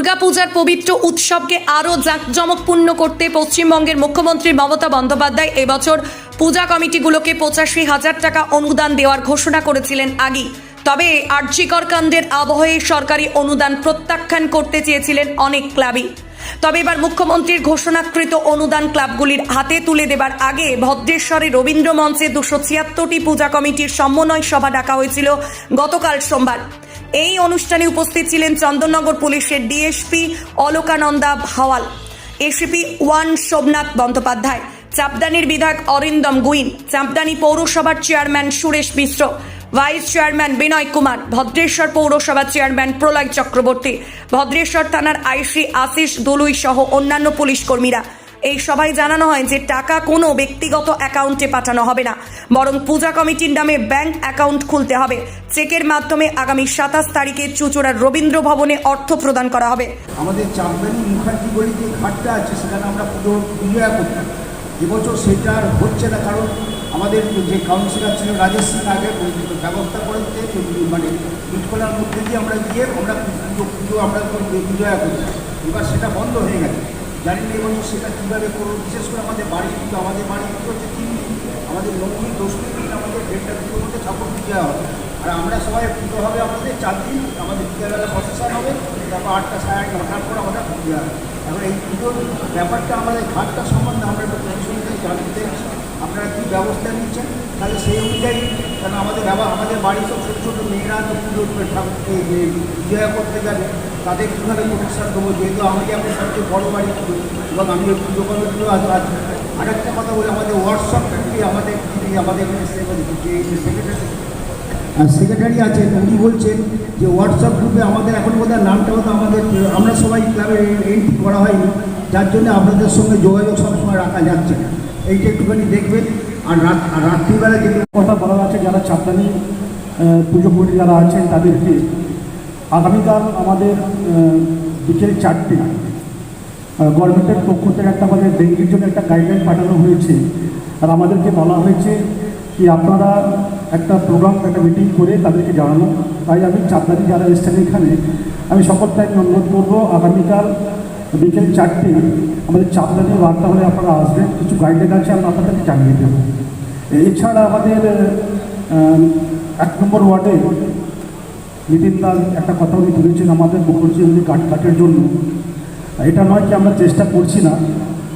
দুর্গাপূজার পবিত্র উৎসবকে আরও জাঁকজমকপূর্ণ করতে পশ্চিমবঙ্গের মুখ্যমন্ত্রী মমতা বন্দ্যোপাধ্যায় এবছর পূজা কমিটিগুলোকে পঁচাশি হাজার টাকা অনুদান দেওয়ার ঘোষণা করেছিলেন আগেই। তবে আর্যিকর কাণ্ডের আবহে সরকারি অনুদান প্রত্যাখ্যান করতে চেয়েছিলেন অনেক ক্লাবই। তবে এবার মুখ্যমন্ত্রীর ঘোষণাকৃত অনুদান ক্লাবগুলির হাতে তুলে দেবার আগে ভদ্রেশ্বরে রবীন্দ্র মঞ্চে দুশো ছিয়াত্তরটি পূজা কমিটির সমন্বয় সভা ডাকা হয়েছিল গতকাল সোমবার। এই অনুষ্ঠানে উপস্থিত ছিলেন চন্দননগর পুলিশের DSP Alokananda Bhawal, ACP one Somnath Bandyopadhyay, চাপদানির বিধায়ক অরিন্দম গুইন, চাপদানি পৌরসভার chairman Suresh Mishra, vice chairman Binoy Kumar, Bhadreswar পৌরসভার চেয়ারম্যান প্রলয় চক্রবর্তী, ভদ্রেশ্বর থানার আইসি আশিস দলুই সহ অন্যান্য পুলিশ কর্মীরা। এই সভায় জানানো হয় যে টাকা কোনো ব্যক্তিগত অ্যাকাউন্টে পাঠানো হবে না, বরং পূজা কমিটির নামে ব্যাংক অ্যাকাউন্ট খুলতে হবে। চেকের মাধ্যমে আগামী সাতাশ তারিখে চুচুড়ার রবীন্দ্র ভবনে অর্থ প্রদান করা হবে। আমাদের চাঁদবানি মুখার্জি গলি যে ঘাটটা আছে, সেখানে আমরা পুজো বিজয়া করতাম। এবছর সেটা আর হচ্ছে না, কারণ আমাদের যে কাউন্সিলর ছিল রাজেশ সিং আগে ব্যবস্থা করেছে যে মানে ইটকলার মধ্যে দিয়ে আমরা গিয়ে আমরা পুজো পুজো আমরা বিজয়া করতাম। এবার সেটা বন্ধ হয়ে গেছে। জানি না এবছর সেটা কীভাবে করব বিশেষ করে আমাদের বাড়ি কিন্তু আমাদের বাড়ি কিন্তু হচ্ছে, তিন দিন আমাদের নবমী দশমী দিন আমাদের দেড়টা দুটোর মধ্যে ঠাকুর দিতে হবে আর আমরা সবাই পুজো হবে আমাদের চার দিন, আমাদের বিকেলবেলা প্রসেশন হবে, তারপর আটটা সাড়ে আটটা হঠাৎ করে আমাদের পুজো হবে এখন এই পুজোর ব্যাপারটা আমাদের ঘাটটা সম্বন্ধে আমরা একটু টেনশন কাছে জানতে আপনারা কী ব্যবস্থা নিচ্ছেন? তাহলে সেই অনুযায়ী কারণ আমাদের ব্যবহার, আমাদের বাড়ির সব ছোটো ছোটো মেয়েরা তো পুজো বিজয়া করতে যাবে, তাদের কীভাবে প্রতিষ্ঠান দেবো? যেহেতু আমাকে আমরা সবচেয়ে বড় বাড়ি পুজো এবং আমি ওই পুজো কমিটিও আজ আরেকটা কথা বলি, আমাদের হোয়াটসঅ্যাপ আমাদের আমাদের যে সেক্রেটারি সেক্রেটারি আছেন, উনি বলছেন যে হোয়াটসঅ্যাপ গ্রুপে আমাদের এখন বোধহয় নামটা হতো আমাদের, আমরা সবাই ক্লাবে এন্ট্রি করা হয়নি, যার জন্য আপনাদের সঙ্গে যোগাযোগ সবসময় রাখা যাচ্ছে না। এইটা একটুখানি দেখবেন। আর রাত আর রাত্রিবেলা যেগুলো কথা বলা আছে যারা চাপদানি আহ, পুজো কমিটি যারা আছেন তাদেরকে আগামীকাল আমাদের বিকেল চারটে গভর্নমেন্টের পক্ষ থেকে একটা আমাদের ডেঙ্গির জন্য একটা গাইডলাইন পাঠানো হয়েছে। আর আমাদেরকে বলা হয়েছে কি আপনারা একটা প্রোগ্রাম একটা মিটিং করে তাদেরকে জানানো। তাই আমি চাপদানি যারা এসছেন এখানে আমি সকলকে আমি অনুরোধ করব আগামীকাল বিকেল চারটে। আমাদের চাপদানি বার্তা হলে আপনারা আসবেন। কিছু গাইডলাইন আছে, আমরা আপনাদেরকে জানিয়ে দেবো। এছাড়া আমাদের এক নম্বর ওয়ার্ডে নিতিন দাস একটা কথা উনি তুলেছেন আমাদের মুখর্জি উনি কাট কাটের জন্য। এটা নয় কি আমরা চেষ্টা করছি না।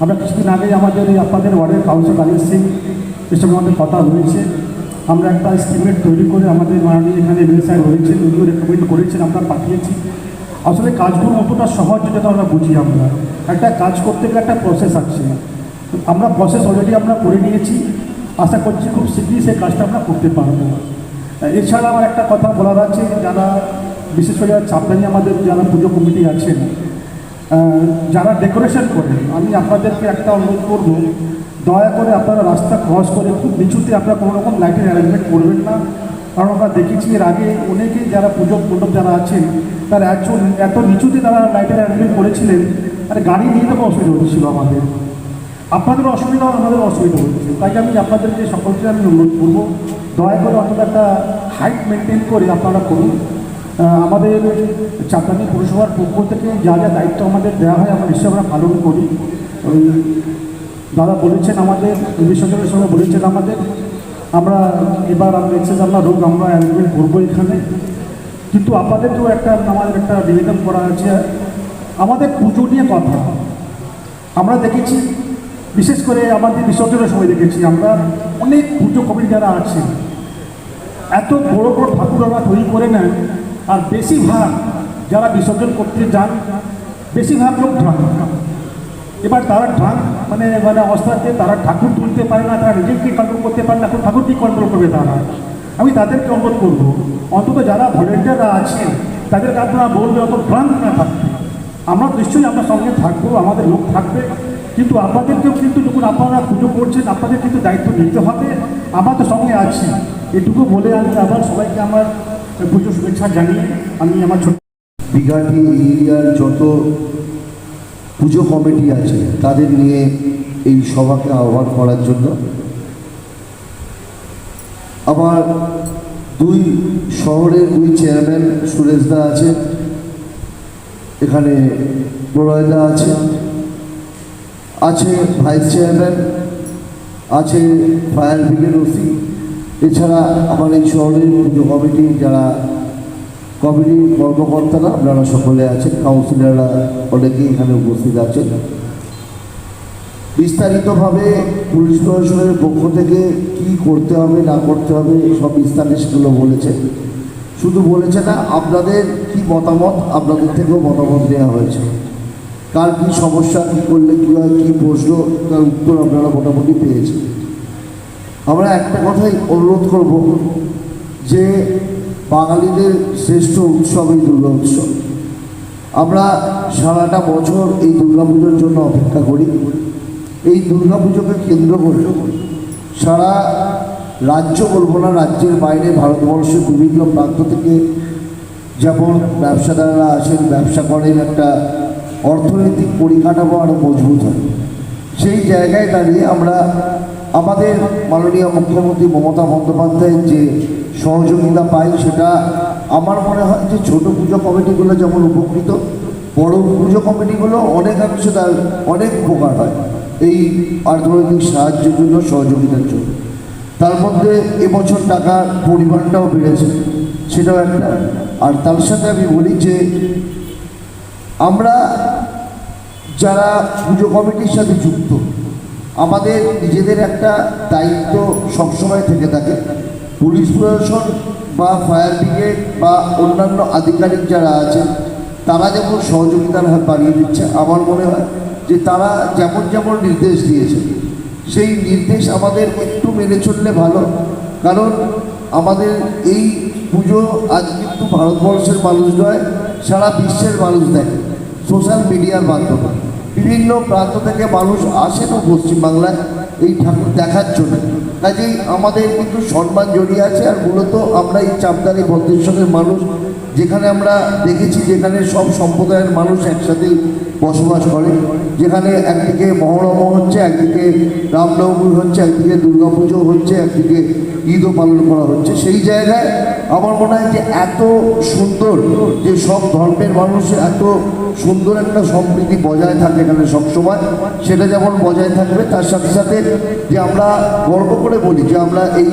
আমরা কিছুদিন আগে আমাদের এই আপনাদের ওয়ার্ডের কাউন্সিল আলির সিং সঙ্গে আমাদের কথা হয়েছে। আমরা একটা স্টিমেট তৈরি করে আমাদের মাননীয় এখানে এমএলএ সাহেব রয়েছেন, উনিও রেকমেন্ড করেছেন, আমরা পাঠিয়েছি। আসলে কাজগুলো অতটা সহজ যেটা আমরা বুঝি আমরা। একটা কাজ করতে গেলে একটা প্রসেস আছে। আমরা প্রসেস অলরেডি আমরা করে নিয়েছি। আশা করছি খুব শীঘ্রই সেই কাজটা আমরা করতে পারব। এছাড়া আমার একটা কথা বলার আছে, যারা বিশেষ করে যারা চাপদানি আমাদের, যারা পুজো কমিটি আছেন যারা ডেকোরেশন করেন, আমি আপনাদেরকে একটা অনুরোধ করব, দয়া করে আপনারা রাস্তা ক্রস করে খুব নিচুতে আপনারা কোনো রকম লাইটের অ্যারেঞ্জমেন্ট করবেন না। কারণ আমরা দেখেছি এর আগে অনেকেই যারা পুজো মণ্ডপ যারা আছেন, তারা একজন এত নিচুতে তারা লাইটের অ্যারেঞ্জমেন্ট করেছিলেন আর গাড়ি নিয়ে তো অসুবিধা হচ্ছিল আমাদের। আপনাদের অসুবিধা আমাদের অসুবিধা হচ্ছে। তাই আমি আপনাদেরকে সকলকে আমি অনুরোধ করব, দয়া করে অন্তত একটা হাইট মেনটেন করে আপনারা করুন। আমাদের চাপানি পৌরসভার পক্ষ থেকে যা যা দায়িত্ব আমাদের দেওয়া হয়, আমরা নিশ্চয়ই আমরা পালন করি। দাদা বলেছেন আমাদের বিশ্বজনের সঙ্গে বলেছেন আমাদের আমরা এবার আমরা এক্সেস আমরা রোগ আমরা অ্যারেঞ্জমেন্ট করব এখানে। কিন্তু আপনাদেরকেও একটা আমাদের একটা নিবেদন করা আছে। আমাদের পুজো নিয়ে কথা। আমরা দেখেছি, বিশেষ করে আমাদের বিসর্জনের সময় দেখেছি, আমরা অনেক পুজো কমিটি যারা আছে, এত বড় বড় ঠাকুর আমরা তৈরি করে নেন, আর বেশিরভাগ যারা বিসর্জন করতে যান, বেশিরভাগ লোক ড্রাঙ্ক এবার তারা ড্রাঙ্ক মানে মানে অবস্থাতে তারা ঠাকুর তুলতে পারে না, তারা নিজেকে কন্ট্রোল করতে পারে না, এখন ঠাকুর কি কন্ট্রোল করবে তারা। আমি তাদেরকে অনুরোধ করব, অন্তত যারা ভলেন্টিয়াররা আছেন, তাদেরকে আপনারা বলবে অত ড্রাঙ্ক না থাকতে। আমরা নিশ্চয়ই আপনার সঙ্গে থাকব, আমাদের লোক থাকবে, কিন্তু আপনাদেরকেও কিন্তু যখন আপনারা পুজো করছেন, আপনাদের কিন্তু দায়িত্ব নিতে হবে। আমরা তো সঙ্গে আছি। এটুকু বলে আমি আবার সবাইকে আমার পুজো শুভেচ্ছা জানিয়ে আমি আমার ছোট বিঘাটি এরিয়ার যত পুজো কমিটি আছে, তাদের নিয়ে এই সভাকে আহ্বান করার জন্য। আমার দুই শহরের দুই চেয়ারম্যান সুরেশদা আছে, এখানে প্রণয়দা আছে আছে ভাইস চেয়ারম্যান, আছে ফায়ার ব্রিগেড ওসি। এছাড়া আমার এই শহরের পুজো কমিটি যারা কমিটির কর্মকর্তারা, আপনারা সকলে আছেন কাউন্সিলররা অনেকেই এখানে উপস্থিত আছেন। বিস্তারিতভাবে পুলিশ প্রশাসনের পক্ষ থেকে কি করতে হবে, না করতে হবে, সব বিস্তারিত সেগুলো বলেছে শুধু বলেছে না, আপনাদের কি মতামত, আপনাদের থেকেও মতামত দেওয়া হয়েছে। কার কী সমস্যা, কী করলে কী হয়, কী প্রশ্ন, তার উত্তর আপনারা মোটামুটি পেয়েছেন। আমরা একটা কথাই অনুরোধ করব যে বাঙালিদের শ্রেষ্ঠ উৎসব এই দুর্গা উৎসব। আমরা সারাটা বছর এই দুর্গাপুজোর জন্য অপেক্ষা করি। এই দুর্গাপুজোকে কেন্দ্র করে সারা রাজ্য বলব না, রাজ্যের বাইরে ভারতবর্ষের বিভিন্ন প্রান্ত থেকে যেমন ব্যবসাদাররা আসেন, ব্যবসা করেন, একটা অর্থনৈতিক পরিকাঠামো আরও মজবুত হয়। সেই জায়গায় দাঁড়িয়ে আমরা আমাদের মাননীয় মুখ্যমন্ত্রী মমতা বন্দ্যোপাধ্যায়ের যে সহযোগিতা পাই সেটা আমার মনে হয় যে ছোট পুজো কমিটিগুলো যেমন উপকৃত, বড় পুজো কমিটিগুলো অনেকাংশে তার অনেক উপকার হয় এই অর্থনৈতিক সাহায্যের জন্য, সহযোগিতার জন্য। তার মধ্যে এবছর টাকার পরিমাণটাও বেড়েছে, সেটাও একটা। আর তার সাথে আমি বলি যে আমরা যারা পুজো কমিটির সাথে যুক্ত আমাদের নিজেদের একটা দায়িত্ব সবসময় থেকে থাকে। পুলিশ প্রশাসন বা ফায়ার ব্রিগেড বা অন্যান্য আধিকারিক যারা আছেন তারা যেমন সহযোগিতার হাত বাড়িয়ে দিচ্ছে, আমার মনে হয় যে তারা যেমন যেমন নির্দেশ দিয়েছে, সেই নির্দেশ আমাদের একটু মেনে চললে ভালো। কারণ আমাদের এই পুজো আজ কিন্তু ভারতবর্ষের মানুষ নয়, সারা বিশ্বের মানুষ দেখে, সোশ্যাল মিডিয়ার মাধ্যমে। বিভিন্ন প্রান্ত থেকে মানুষ আসেনও পশ্চিমবাংলায় এই ঠাকুর দেখার জন্য। কাজেই আমাদের কিন্তু সম্মান জড়িয়ে আছে আর মূলত আমরা এই চাপদারি ভদ্রেশ্বরের মানুষ, যেখানে আমরা দেখেছি যেখানে সব সম্প্রদায়ের মানুষ একসাথেই বসবাস করে, যেখানে একদিকে মহরম হচ্ছে, একদিকে রামনবমী হচ্ছে, একদিকে দুর্গাপুজো হচ্ছে, একদিকে ঈদও পালন করা হচ্ছে। সেই জায়গায় আমার মনে হয় যে এত সুন্দর যে সব ধর্মের মানুষ এত সুন্দর একটা সম্প্রীতি বজায় থাকে এখানে সবসময়। সেটা যেমন বজায় থাকবে, তার সাথে সাথে যে আমরা গর্ব করে বলি যে আমরা এই,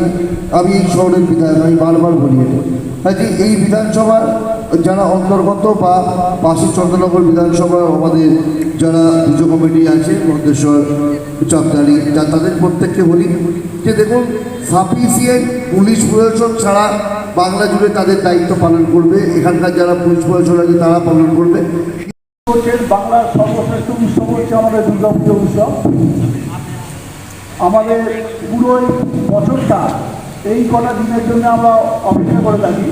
আমি এই শহরের বিধায়ক, আমি বারবার বলি এটা। এই বিধানসভার যারা অন্তর্গত বা পাশের চন্দ্রনগর বিধানসভার আমাদের যারা পুজো কমিটি আছে মন্দেশ্বর চাপদারি যা তাদের প্রত্যেককে বলি যে দেখুন সাফিসিয়েন্ট পুলিশ প্রশাসন ছাড়া বাংলা জুড়ে তাদের দায়িত্ব পালন করবে। এখানকার যারা পুলিশ প্রশাসন আছে, তারা পালন করবে। বাংলার সর্বশ্রেষ্ঠ উৎসব হচ্ছে আমাদের দুর্গাপুজো উৎসব। আমাদের পুরো বছরটা এই কটা দিনের জন্য আমরা অপেক্ষা করে থাকি।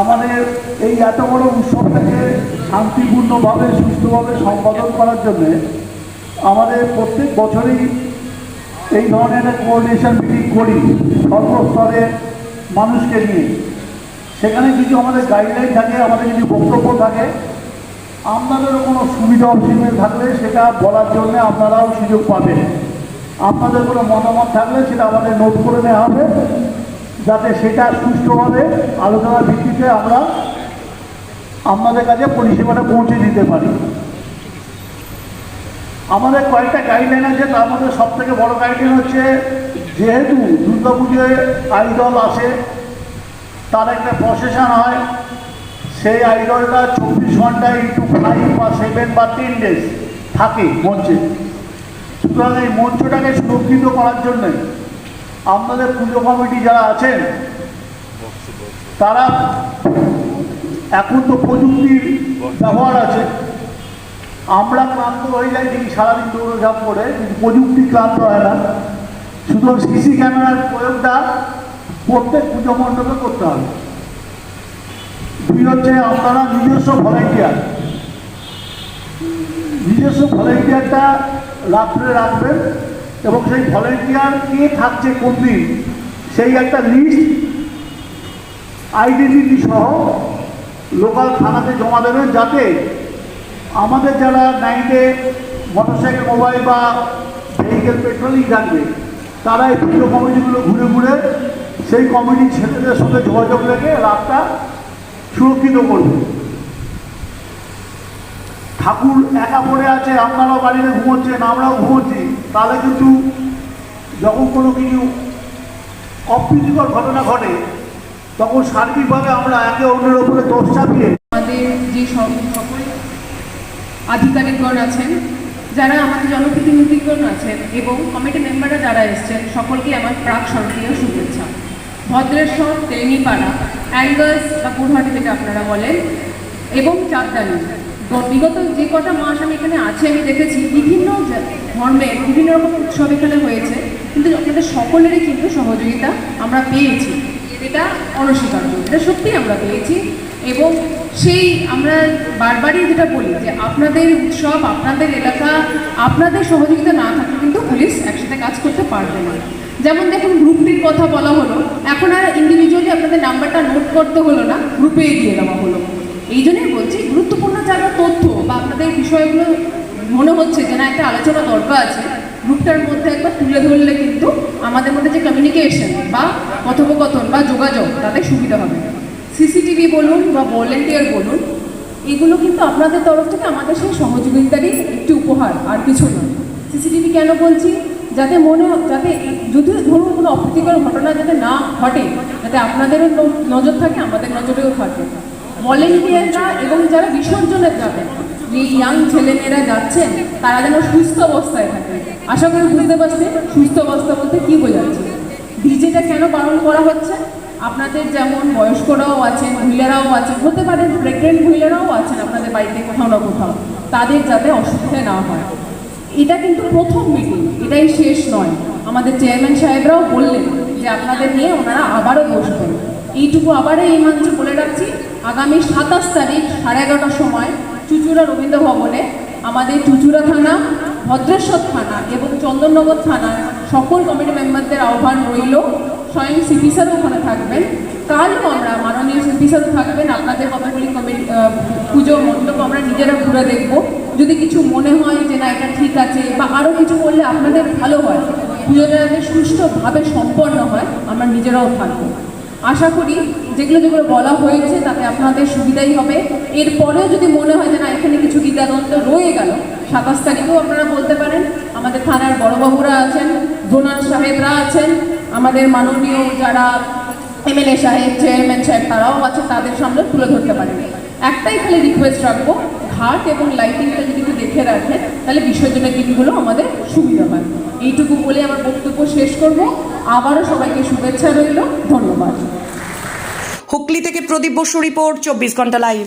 আমাদের এই এত বড় উৎসবটাকে শান্তিপূর্ণভাবে, সুস্থভাবে সম্পাদন করার জন্যে আমাদের প্রত্যেক বছরই এই ধরনের একটা কোঅর্ডিনেশন মিটিং করি সর্বস্তরের মানুষকে নিয়ে। সেখানে কিছু আমাদের গাইডলাইন থাকে, আমাদের কিছু বক্তব্য থাকে। আপনাদেরও কোনো সুবিধা অসুবিধা থাকলে সেটা বলার জন্য আপনারাও সুযোগ পাবেন। আপনাদের কোনো মতামত থাকলে সেটা আমাদের নোট করে নেওয়া হবে, যাতে সেটা সুষ্ঠুভাবে আলোচনার ভিত্তিতে আমরা আপনাদের কাছে পরিষেবাটা পৌঁছে দিতে পারি। আমাদের কয়েকটা গাইডলাইন আছে, তার মধ্যে সব থেকে বড় গাইডলাইন হচ্ছে, যেহেতু দুর্গাপুজোয় আইডল আসে, তার একটা প্রসেশন হয় সেই আইডলটা চব্বিশ ঘণ্টা ইন্টু ফাইভ বা সেভেন বা টেন ডেজ থাকে মঞ্চে। সুতরাং এই মঞ্চটাকে সুরক্ষিত করার জন্যে আপনাদের পুজো কমিটি যারা আছেন, তারা এখন তো প্রযুক্তির ব্যবহার আছে। আমরা ক্লান্ত হয়ে যাই ঠিকই সারাদিন দৌড়ঝাঁপ করে, কিন্তু প্রযুক্তি ক্লান্ত হয় না। শুধু সিসি ক্যামেরার প্রয়োগটা প্রত্যেক পুজো মণ্ডপে করতে হবে। হচ্ছে আপনারা নিজস্ব ভলেন্টিয়ার নিজস্ব ভলেন্টিয়ারটা রাত্রে রাখবেন এবং সেই ভলেন্টিয়ার কে থাকছে কোন দিন, সেই একটা লিস্ট আইডেন্টিটি সহ লোকাল থানাতে জমা দেবেন যাতে আমাদের যারা নাইটে মোটরসাইকেল মোবাইল বা ভেহিকেল পেট্রোলিং থাকবে তারা এই পুজো কমিটিগুলো ঘুরে ঘুরে সেই কমিটির ছেলেদের সঙ্গে যোগাযোগ রেখে রাতটা সুরক্ষিত করবে ঠাকুর একা পড়ে আছে, আপনারাও বাড়িতে ঘুমোচ্ছেন, আমরাও ঘুমোচ্ছি। তাহলে কিন্তু যখন কোনো কিছু অপ্রীতিকর ঘটনা ঘটে, তখন সার্বিকভাবে আমরা একে অন্যের ওপরে দোষ চাপিয়ে আমাদের যে সকল আধিকারিকগণ আছেন, যারা আমাদের জনপ্রতিনিধিগণ আছেন এবং কমিটি মেম্বাররা যারা এসছেন, সকলকে আমার প্রাক সক্রিয় শুভেচ্ছা। ভদ্রেশ্বর তেলিপাড়া অ্যাঙ্গার্স বা পুরহাটি যেটা আপনারা বলেন, এবং চাঁদদানি বিগত যে কটা মাস আমি এখানে আছি, আমি দেখেছি বিভিন্ন ধর্মের বিভিন্ন রকম উৎসব এখানে হয়েছে, কিন্তু আপনাদের সকলেরই কিন্তু সহযোগিতা আমরা পেয়েছি। এটা অনস্বীকার্য, এটা সত্যি আমরা পেয়েছি, এবং সেই আমরা বারবারই যেটা বলি যে আপনাদের উৎসব, আপনাদের এলাকা, আপনাদের সহযোগিতা না থাকলে কিন্তু পুলিশ একসাথে কাজ করতে পারবে না। যেমন দেখুন গ্রুপটির কথা বলা হলো। এখন আর ইন্ডিভিজুয়ালি আপনাদের নাম্বারটা নোট করতে হলো না গ্রুপে দিয়ে দেওয়া হলো। এই জন্যই বলছি, গুরুত্বপূর্ণ যারা তথ্য বা আপনাদের বিষয়গুলো মনে হচ্ছে যে না, একটা আলোচনা দরকার আছে, গ্রুপটার মধ্যে একবার তুলে ধরলে কিন্তু আমাদের মধ্যে যে কমিউনিকেশন বা কথোপকথন বা যোগাযোগ, তাতে সুবিধা হবে। সিসিটিভি বলুন বা ভলেন্টিয়ার বলুন, এগুলো কিন্তু আপনাদের তরফ থেকে আমাদের সেই সহযোগিতারই একটি উপহার, আর কিছু নয়। সিসিটিভি কেন বলছি? যাতে মনে যাতে যদি ধরুন কোনো অপ্রীতিকর ঘটনা যাতে না ঘটে, যাতে আপনাদেরও নজর থাকে, আমাদের নজরেও থাকে। ভলেন্টিয়াররা এবং যারা বিসর্জনের যাবেন যে ইয়াং ছেলেমেয়েরা যাচ্ছেন, তারা যেন সুস্থ অবস্থায় থাকে। আশা করি বুঝতে পারছেন সুস্থ অবস্থা বলতে কী বোঝাচ্ছে। ডিজেটা কেন পালন করা হচ্ছে? আপনাদের যেমন বয়স্করাও আছেন, মহিলারাও আছেন, হতে পারেন প্রেগনেন্ট মহিলারাও আছেন আপনাদের বাড়িতে কোথাও না কোথাও, তাদের যাতে অসুবিধা না হয়। এটা কিন্তু প্রথম মিটিং এটাই শেষ নয়। আমাদের চেয়ারম্যান সাহেবরাও বললেন যে আপনাদের নিয়ে ওনারা আবারও বসবেন। এইটুকু আবারও এই মঞ্চে বলে রাখছি, আগামী সাতাশ তারিখ সাড়ে এগারোটার সময় চুচুড়া রবীন্দ্র ভবনে আমাদের চুচুড়া থানা, ভদ্রেশ্বর থানা এবং চন্দননগর থানার সকল কমিটি মেম্বারদের আহ্বান রইল। স্বয়ং সিপি ওখানে থাকবেন। কালও আমরা, মাননীয় সিপি স্যারও থাকবেন, আপনাদের কতগুলি কমিটি পুজো মণ্ডপ আমরা নিজেরা ঘুরে দেখব। যদি কিছু মনে হয় যে না, এটা ঠিক আছে, বা আরও কিছু করলে আপনাদের ভালো হয়, পুজোটা যাতে সুষ্ঠুভাবে সম্পন্ন হয়, আমরা নিজেরাও থাকব। আশা করি যেগুলো যেগুলো বলা হয়েছে, তাতে আপনাদের সুবিধাই হবে। এরপরেও যদি মনে হয় যে না, এখানে কিছু দ্বিধাদ্বন্দ্ব রয়ে গেল, সাতাশ তারিখেও আপনারা বলতে পারেন। আমাদের থানার বড়বাবুরা আছেন, জোনাল সাহেবরা আছেন, আমাদের মাননীয় যারা এমএলএ সাহেব, চেয়ারম্যান সাহেব, তারাও আছে, তাদের সামনে তুলে ধরতে পারেন। একটাই খালি রিকোয়েস্ট রাখব, ঘাট এবং লাইটিংটা যদি একটু দেখে রাখেন, তাহলে বিসর্জনের দিনগুলো আমাদের সুবিধা হয়। এইটুকু বলে আমার বক্তব্য শেষ করব। আবারও সবাইকে শুভেচ্ছা রইল। ধন্যবাদ। হুগলি থেকে প্রদীপ বসু রিপোর্ট, চব্বিশ ঘণ্টা লাইভ